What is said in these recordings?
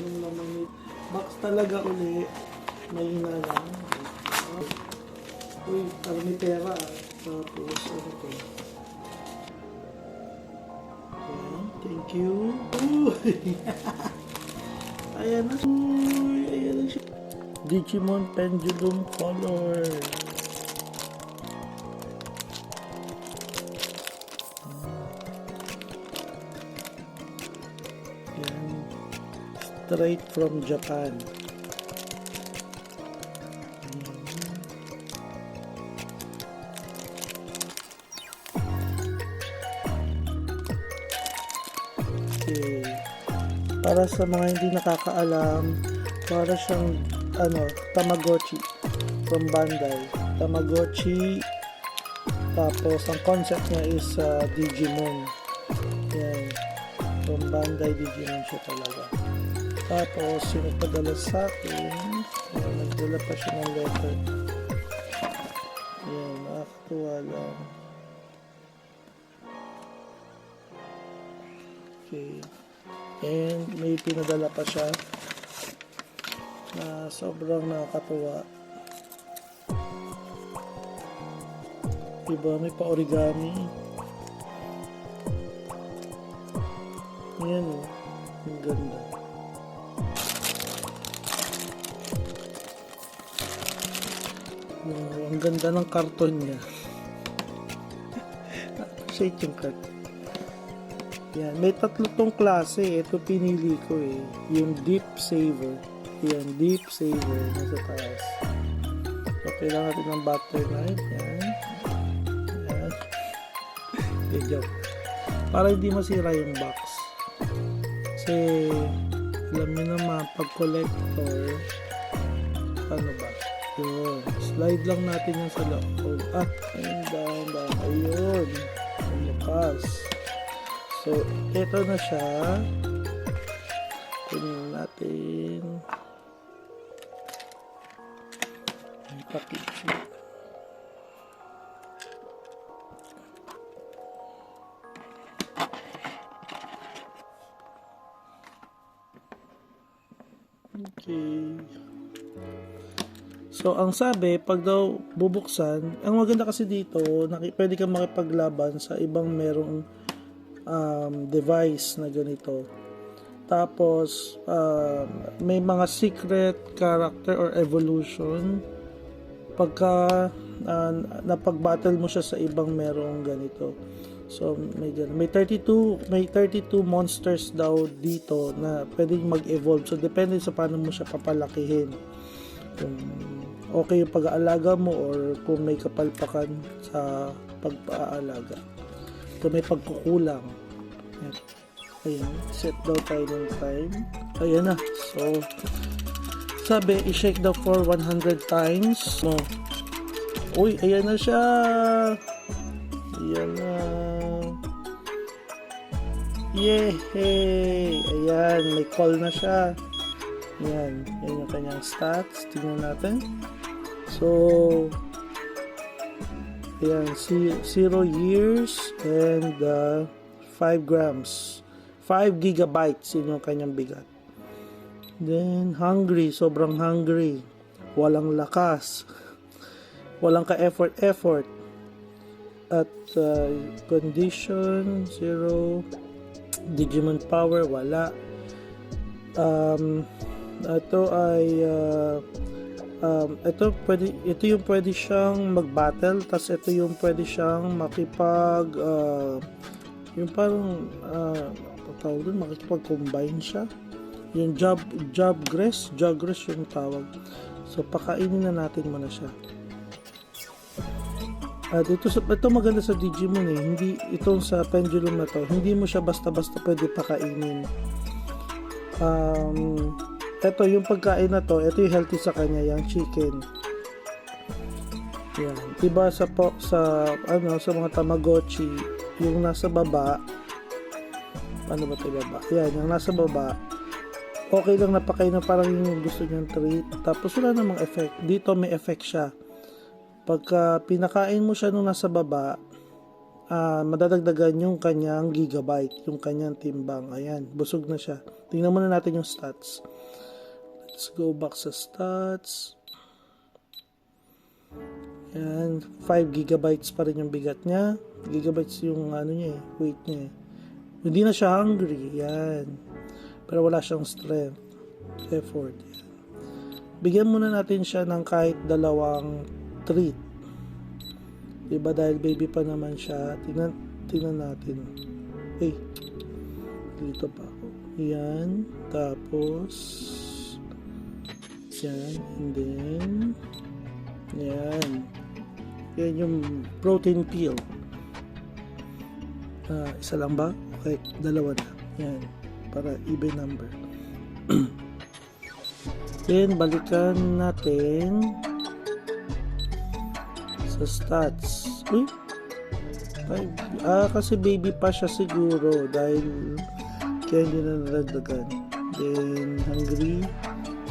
anong laman nito. Box talaga uli. May ina lang. Uy, parang may pera ah. Tapos, ano to? Ayan, thank you. Uy! ayan na. Uy, ayan na siya. Digimon Pendulum Color. Straight from Japan. Okay. Para sa mga hindi nakakaalam, para siyang ano, Tamagotchi from Bandai. Tamagotchi tapos ang concept niya is uh, Digimon. Yan. From Bandai Digimon siya talaga. Tapos yung nagpadala sa akin, yan, nagdala pa siya ng letter. Yan, nakakatuwa lang. Okay. And may pinadala pa siya na sobrang nakakatuwa. Diba, may pa-origami. Ayan o. Ang ganda. Ganda ng karton niya. Shake yung karton. Yan, may tatlo tong klase. Ito pinili ko eh. Yung Deep Saver. Yan, Deep Saver. Nasa taas. So, kailangan natin ng butter knife. Yan. Yan. Okay, joke. Para hindi masira yung box. Kasi, alam niyo naman, pag collector, ano ba? Yun. Slide lang natin yan sa loob. Ah, ayun, dahan, dahan. Ayun. Ang lakas. So, ito na siya. Kunin natin. Ang So, ang sabi, pag daw bubuksan, ang maganda kasi dito, naki, pwede kang makipaglaban sa ibang merong um, device na ganito. Tapos, um, may mga secret character or evolution. Pagka uh, napag-battle mo siya sa ibang merong ganito. So, may, ganun. may 32 may 32 monsters daw dito na pwedeng mag-evolve. So, depende sa paano mo siya papalakihin. Kung okay yung pag-aalaga mo or kung may kapalpakan sa pag-aalaga. Kung may pagkukulang. Ayan. Ayan. Set daw tayo ng time. Ayan na. So, sabi, i-shake daw for 100 times. No. Uy, ayan na siya. Ayan na. Yehey! Ayan, may call na siya. Ayan, yan yung kanyang stats. Tingnan natin. So, ayan, 0 years and uh, 5 grams. 5 gigabytes yun yung kanyang bigat. Then, hungry. Sobrang hungry. Walang lakas. Walang ka-effort, effort. At uh, condition, zero. Digimon power, wala. Um, ito ay uh, um, ito pwede ito yung pwede siyang mag-battle tas ito yung pwede siyang makipag uh, yung parang uh, tawag doon makipag-combine siya. Yung job jobgress jobgress yung tawag. So pakainin na natin muna siya. At ito, ito maganda sa Digimon eh. Hindi itong sa pendulum na to hindi mo siya basta-basta pwede pakainin. Um, ito yung pagkain na to, ito yung healthy sa kanya, yung chicken. Yan. Iba sa po, sa ano sa mga tamagotchi, yung nasa baba ano ba 'to baba? Yan, yung nasa baba. Okay lang napakain na parang yung gusto niyang treat. Tapos wala namang effect. Dito may effect siya. Pagka pinakain mo siya nung nasa baba, ah, madadagdagan yung kanyang gigabyte, yung kanyang timbang. Ayan, busog na siya. Tingnan muna natin yung stats. Let's go back sa stats. Ayan, 5 gigabytes pa rin yung bigat niya. Gigabytes yung ano niya eh, weight niya eh. Hindi na siya hungry. Yan. Pero wala siyang strength. Effort. Yan. Bigyan muna natin siya ng kahit dalawang treat. Diba dahil baby pa naman siya. Tingnan, tingnan natin. Eh, dito pa. Yan. Tapos, yan. And then, yan. Yan yung protein peel. Ah, isa lang ba? Okay, dalawa na. Yan. Para even number. Then, balikan natin sa stats. Uy! Ay, ah, kasi baby pa siya siguro dahil kaya hindi na nadagdagan. Then, hungry.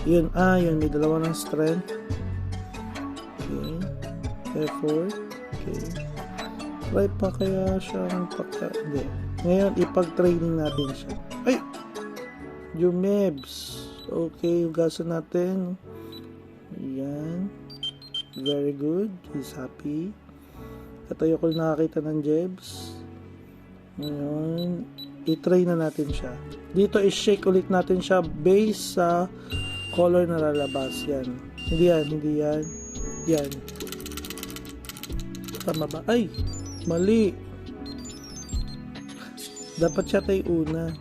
Yun, ah, yun. May dalawa ng strength. Okay. Effort. Okay. Try pa kaya siyang pagka... Hindi. Ngayon, ipag-training natin siya. Ay! Jumebs. Okay, hugasan natin. Ayan. Very good. He's happy. Katayo ko nakakita ng Jebs. Ngayon, i-try na natin siya. Dito, i-shake ulit natin siya based sa color na lalabas. Yan. Hindi yan, hindi yan. Yan. Tama ba? Ay! Mali! Dapat siya tayo una.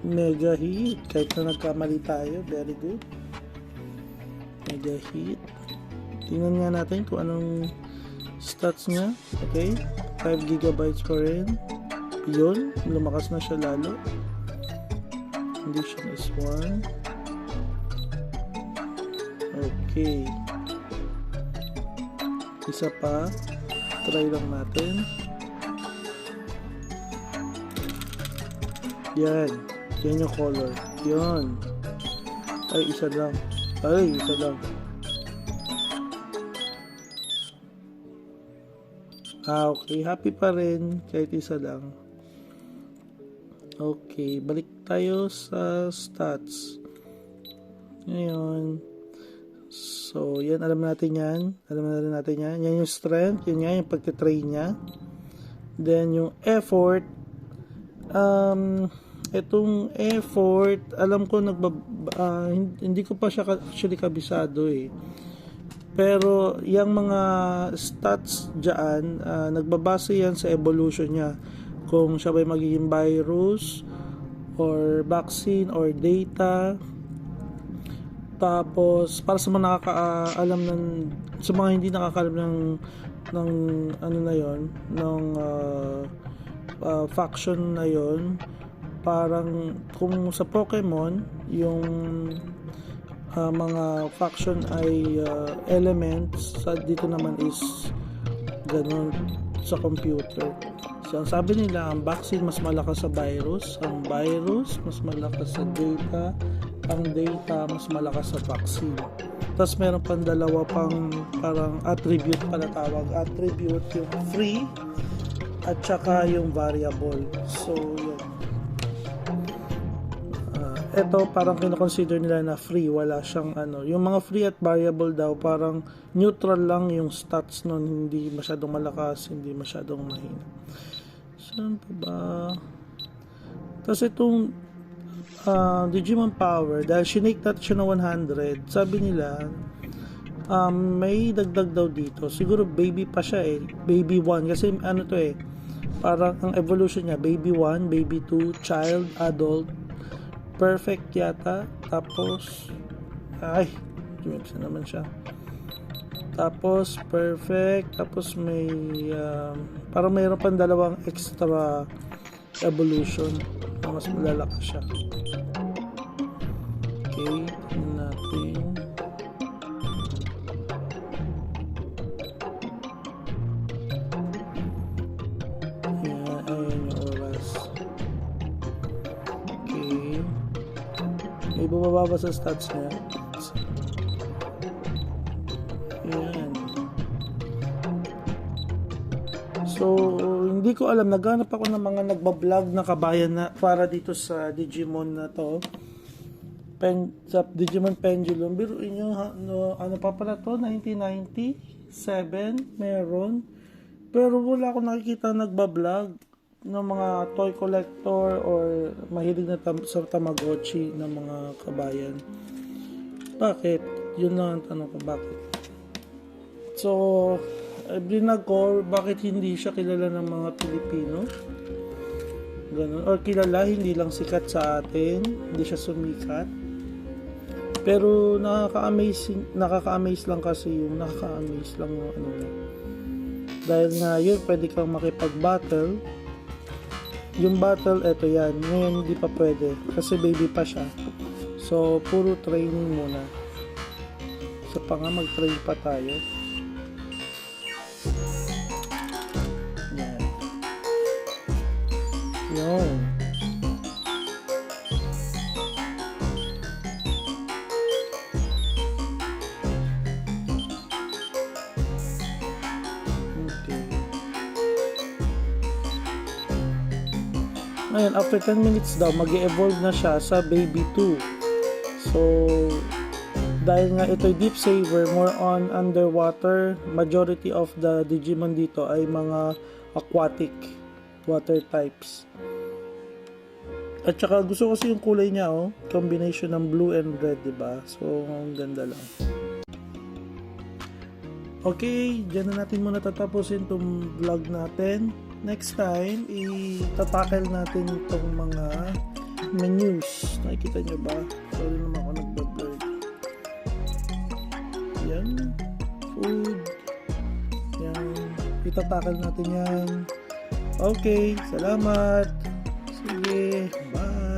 Mega hit. Kahit na nagkamali tayo. Very good. Mega hit. Tingnan nga natin kung anong stats niya. Okay. 5 gigabytes pa rin. Yun. Lumakas na siya lalo. Condition is 1. Okay. Isa pa. Try lang natin. Yan. Yan yung color. Yan. Ay, isa lang. Ay, isa lang. Ah, okay. Happy pa rin. Kahit isa lang. Okay. Balik tayo sa stats. Ngayon. So, yan. Alam natin yan. Alam na rin natin yan. Yan yung strength. Yun nga yung pagtitrain niya. Then, yung effort. Um, itong effort, alam ko nagbab ah, hindi ko pa siya actually kabisado eh. Pero yung mga stats diyan, nagbabase yan sa evolution niya. Kung siya ba magiging virus or vaccine or data. Tapos para sa mga nakakaalam ng sa mga hindi nakakaalam ng ng ano na yon ng ah, ah, faction na yon parang kung sa Pokemon yung ah, mga faction ay ah, elements sa dito naman is ganun sa computer so ang sabi nila ang vaccine mas malakas sa virus ang virus mas malakas sa data ang data mas malakas sa vaccine. Tapos meron pang dalawa pang parang attribute pala tawag. Attribute yung free at saka yung variable. So yun. Ah, eto parang kinoconsider nila na free. Wala siyang ano. Yung mga free at variable daw parang neutral lang yung stats nun. Hindi masyadong malakas hindi masyadong mahina saan pa ba tapos itong ah, Digimon Power dahil shinake natin siya na 100 sabi nila um, may dagdag daw dito siguro baby pa siya eh baby 1 kasi ano to eh parang ang evolution niya baby 1 baby 2 child adult perfect yata. Tapos, ay, jumix na naman siya. Tapos, perfect. Tapos, may, um, parang mayroon pang dalawang extra evolution na mas malalakas siya. Okay, tingnan natin. Ayan, ayan yung oras. Sa stats niya? So, hindi ko alam. Naghanap ako ng mga nagbablog na kabayan na para dito sa Digimon na to. Pen, sa Digimon Pendulum. Biruin nyo, no, ano pa pala to? 1997? Meron. Pero wala akong nakikita nagbablog ng mga toy collector or mahilig na tam- sa Tamagotchi ng mga kabayan. Bakit? Yun lang ang tanong ko, bakit? So, eh, blinag ko, bakit hindi siya kilala ng mga Pilipino? Ganun. Or kilala, hindi lang sikat sa atin, hindi siya sumikat. Pero nakaka-amaze, nakaka-amaze lang kasi yung nakaka-amaze lang yung ano niya. Dahil nga yun, pwede kang makipag-battle. Yung battle, eto yan. Ngayon, hindi pa pwede. Kasi baby pa siya. So, puro training muna. So, pa nga, mag-train pa tayo. Yun. Okay. Ngayon, after 10 minutes daw, mag evolve na siya sa baby 2. So, dahil nga ito'y deep saver, more on underwater, majority of the Digimon dito ay mga aquatic water types. At saka gusto kasi yung kulay niya, oh. Combination ng blue and red, di ba? So, ang ganda lang. Okay, dyan na natin muna tatapusin itong vlog natin. Next time, itatakel natin itong mga menus. Nakikita nyo ba? Sorry naman ako nagbablur. Yan. Food. Yan. Itatakel natin yan. Okay, salamat. Sige, bye.